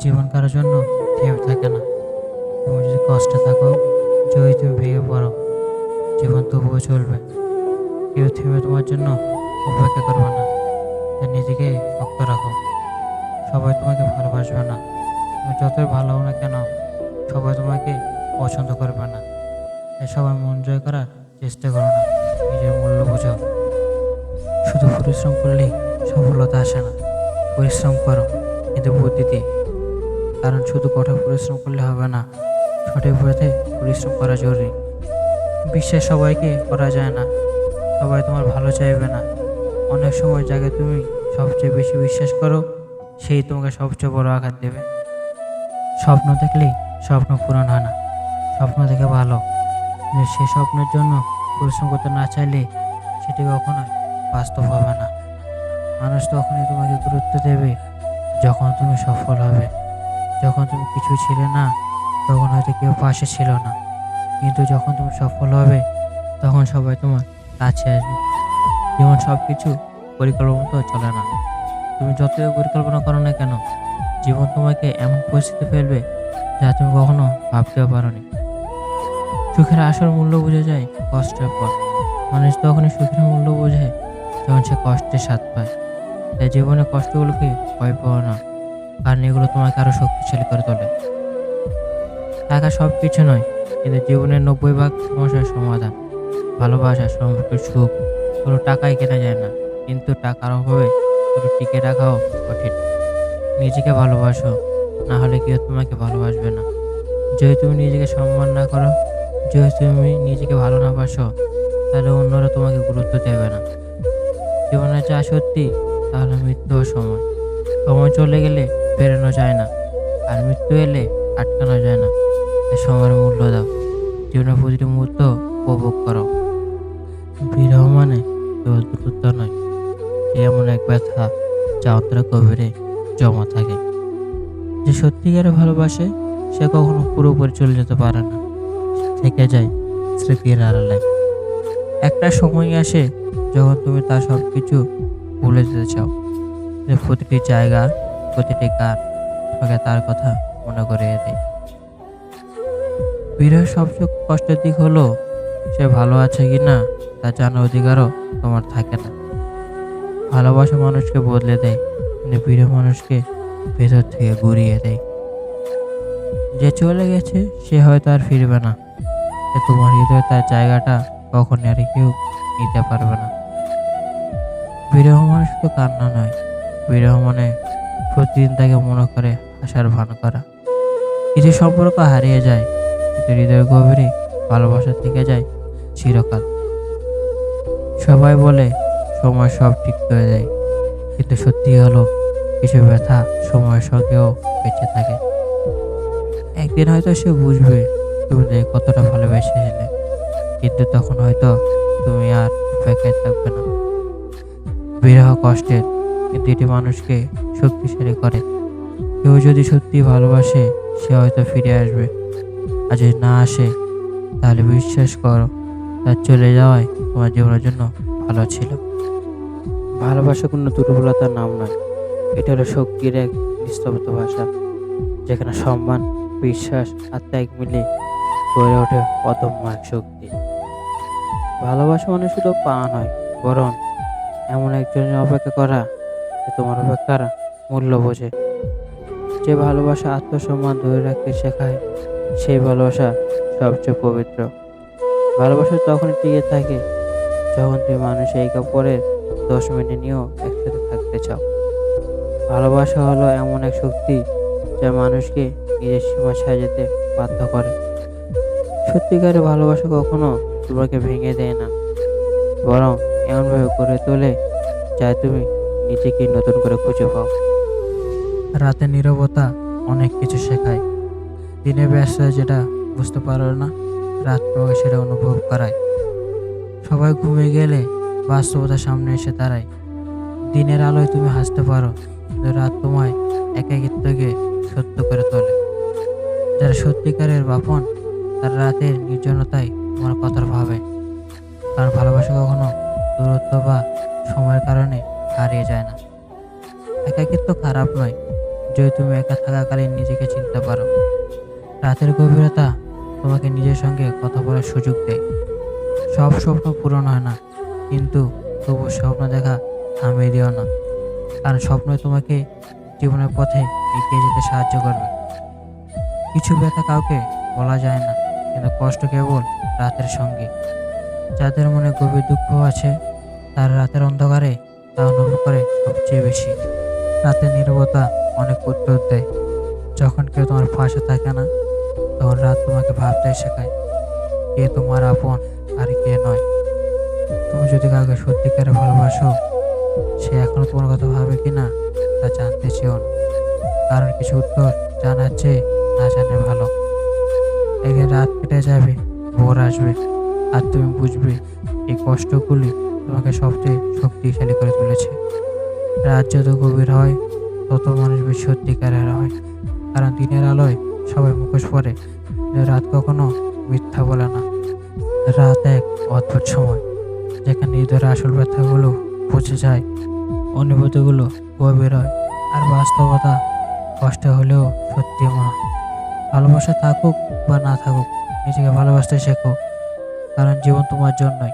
জীবন কারোর জন্য থেমে থাকে না। তুমি যদি কষ্টে থাকো, যদি তুমি ভেঙে পড়ো, জীবন তবুও চলবে। কেউ থেমে তোমার জন্য অপেক্ষা করবে না। তাই নিজেকে শক্ত রাখো। সবাই তোমাকে ভালোবাসবে না। তুমি যতই ভালো হও না কেন, সবাই তোমাকে পছন্দ করবে না। তাই সবাই মন জয় করার চেষ্টা করো না। নিজের মূল্য বোঝো। শুধু পরিশ্রম করলেই সফলতা আসে না। পরিশ্রম করো, কিন্তু বুদ্ধি দিয়ে কারণ শুধু কঠোর পরিশ্রম করলে হবে না, সঠিক পথে পরিশ্রম করা জরুরি। বিশ্বাস সবাইকে করা যায় না, সবাই তোমার ভালো চাইবে না। অনেক সময় যাকে তুমি সবচেয়ে বেশি বিশ্বাস করো, সেই তোমাকে সবচেয়ে বড় আঘাত দেবে। স্বপ্ন দেখলেই স্বপ্ন পূরণ হয় না, স্বপ্ন দেখে ভালো। সে স্বপ্নের জন্য পরিশ্রম করতে না চাইলে সেটি কখনোই বাস্তব হবে না। মানুষ তখনই তোমাকে গুরুত্ব দেবে, যখন তুমি সফল হবে। যখন তুমি কিছু ছিলে না, তখন হয়তো কেউ পাশে ছিল না। কিন্তু যখন তুমি সফল হবে, তখন সবাই তোমার কাছে আসবে। যেমন সব কিছু পরিকল্পনা মতো চলে না। তুমি যতই পরিকল্পনা করো না কেন, জীবন তোমাকে এমন পরিস্থিতি ফেলবে যা তুমি কখনো ভাবতেও পারোনি। সুখের আসল মূল্য বোঝা যায় কষ্টের পর। মানুষ তখনই সুখের মূল্য বোঝে যখন সে কষ্টের স্বাদ পায়। তাই জীবনে কষ্টগুলোকে ভয় পাও না। কারণ এগুলো তোমাকে আরও শক্তিশালী করে তোলে। টাকা সব কিছু নয়, কিন্তু জীবনের নব্বই ভাগ সমস্যার সমাধান। ভালোবাসা সম্পর্কের সুখ, কোনো টাকায় কেনা যায় না। কিন্তু টাকার অভাবে শুধু টিকে রাখাও কঠিন। নিজেকে ভালোবাসো, না হলে কেউ তোমাকে ভালোবাসবে না। যদি তুমি নিজেকে সম্মান না করো, যদি তুমি নিজেকে ভালো না বাসো, তাহলে অন্যরা তোমাকে গুরুত্ব দেবে না। জীবনে যা সত্যি, তাহলে মৃত্যুও সময়। সময় চলে গেলে ফেরানো যায় না আর মৃত্যু এলে আটকানো যায় না। তাই সময়ের মূল্য দাও। জীবনের প্রতিটি মুহূর্ত উপভোগ করো। বিরহ মানে কেবল নয়, এ এমন এক ব্যথা যা অন্তরে গভীরে জমা থাকে। যে সত্যিকারে ভালোবাসে, সে কখনো পুরোপুরি চলে যেতে পারে না। থেকে যায় স্মৃতির আড়ালে। একটা সময় আসে যখন তুমি তার সব কিছু ভুলে যেতে চাও। প্রতিটি জায়গার প্রতিটি গান তোমাকে তার কথা মনে করিয়ে দেয়। বিরহের সবচেয়ে কষ্টের দিক হলো, সে ভালো আছে কি না তা জানার অধিকারও তোমার থাকে না। ভালোবাসা মানুষকে বদলে দেয়, কিন্তু বিরহ মানুষকে ভেতর থেকে গুড়িয়ে দেয়। যে চলে গেছে, সে হয়তো আর ফিরবে না। যে তোমার হৃদয়ে তার জায়গাটা কখন আর কেউ নিতে পারবে না। বিরহ মানে শুধু কান্না নয়। বিরহ মানে প্রতিদিন তাকে মনে করে, আশার ভান করা। কিছু সম্পর্ক হারিয়ে যায়, কিন্তু হৃদয়ের গভীরে ভালোবাসা থেকে যায় চিরকাল। সবাই বলে, সময় সব ঠিক করে দেয়। কিন্তু সত্যি হলো, কিছু ব্যথা সময়ের সঙ্গেও বেঁচে থাকে। একদিন হয়তো সে বুঝবে, তুমি কতটা ভালোবেসেছিলে কিন্তু তখন হয়তো তুমি আর অপেক্ষায় থাকবে না। বিরহ কষ্টের কিন্তু এটি মানুষকে শক্তিশালী করে। কেউ যদি সত্যি ভালোবাসে, সে হয়তো ফিরে আসবে। আর যদি না আসে, তাহলে বিশ্বাস করো, তার চলে যাওয়ায় তোমার জীবনের জন্য ভালো ছিল। ভালোবাসা কোনো দুর্বলতার নাম নয়। এটা হলো শক্তির এক নিস্তব্ধ ভাষা, যেখানে সম্মান, বিশ্বাস আর ত্যাগ মিলে গড়ে ওঠে অদম্য এক শক্তি। ভালোবাসা মানে শুধু পাওয়া নয়, বরং এমন একজনের অপেক্ষা করা যে তোমার অপেক্ষার মূল্য বোঝে। যে ভালোবাসা আত্মসম্মান ধরে রাখতে শেখায়, সেই ভালোবাসা সবচেয়ে পবিত্র। ভালোবাসা তখন টিকে থাকে যখন তুমি মানুষ এই কাপড়ের দশ মিনিট নিয়েও একসাথে থাকতে চাও। ভালোবাসা হলো এমন এক শক্তি যা মানুষকে নিজের সীমা সাজাতে বাধ্য করে। সত্যিকারের ভালোবাসা কখনো তোমাকে ভেঙে দেয় না, বরং এমনভাবে করে তোলে যা তুমি নিজেকে নতুন করে খুঁজে পাও। রাতে নীরবতা অনেক কিছু শেখায়। দিনে ব্যস্ত যেটা বুঝতে পারো না, রাত তোমাকে সেটা অনুভব করায়। সবাই ঘুমিয়ে গেলে বাস্তবতার সামনে এসে দাঁড়ায়। দিনের আলোয় তুমি হাসতে পারো, কিন্তু রাত তোমায় একাকিত্বকে সত্য করে তোলে। যারা সত্যিকারের বাপন, তার রাতের নির্জনতায় তোমার কথার ভাবে। কারণ ভালোবাসা কখনো দূরত্ব বা সময়ের কারণে হারিয়ে যায় না। একাকিত্ব খারাপ নয়, যদি তুমি একা থাকাকালীন নিজেকে চিনতে পারো। রাতের গভীরতা তোমাকে নিজের সঙ্গে কথা বলার সুযোগ দেয়। সব স্বপ্ন পূরণ হয় না, কিন্তু তবু স্বপ্ন দেখা থামিয়ে দিও না, কারণ স্বপ্ন তোমাকে জীবনের পথে এগিয়ে যেতে সাহায্য করবে। কিছু ব্যথা কাউকে বলা যায় না, কিন্তু কষ্ট কেবল রাতের সঙ্গে। যাদের মনে গভীর দুঃখ আছে, তার রাতের অন্ধকারে তা অনুভব করে সবচেয়ে বেশি। রাতে নীরবতা অনেক উত্তর দেয়। যখন কেউ তোমার পাশে থাকে না, তখন রাত তোমাকে ভাবতে শেখায়, কে তোমার আপন আর কে নয়। তুমি যদি কাউকে সত্যিকারে ভালোবাসো, সে এখনও তোমার কথা ভাবে কি না তা জানতে চেও না। কারণ কিছু উত্তর জানার চেয়ে না জানে ভালো। একদিন রাত কেটে যাবে, ভোর আসবে, আর তুমি বুঝবে এই কষ্টগুলি তোমাকে সবচেয়ে শক্তিশালী করে তুলেছে। রাত যত গভীর হয়, তত মানুষ বেশি সত্যিকারের হয়। কারণ দিনের আলোয় সবাই মুখোশ পরে রাত কখনো মিথ্যা বলে না। রাত এক অদ্ভুত সময়, যেখানে হৃদয়ের আসল ব্যথাগুলো পচে যায়, অনুভূতিগুলো গভীর হয়, আর বাস্তবতা কষ্ট হলেও সত্যি হয়। ভালোবাসা থাকুক বা না থাকুক, নিজেকে ভালোবাসতে শেখো, কারণ জীবন তোমার জন্যই।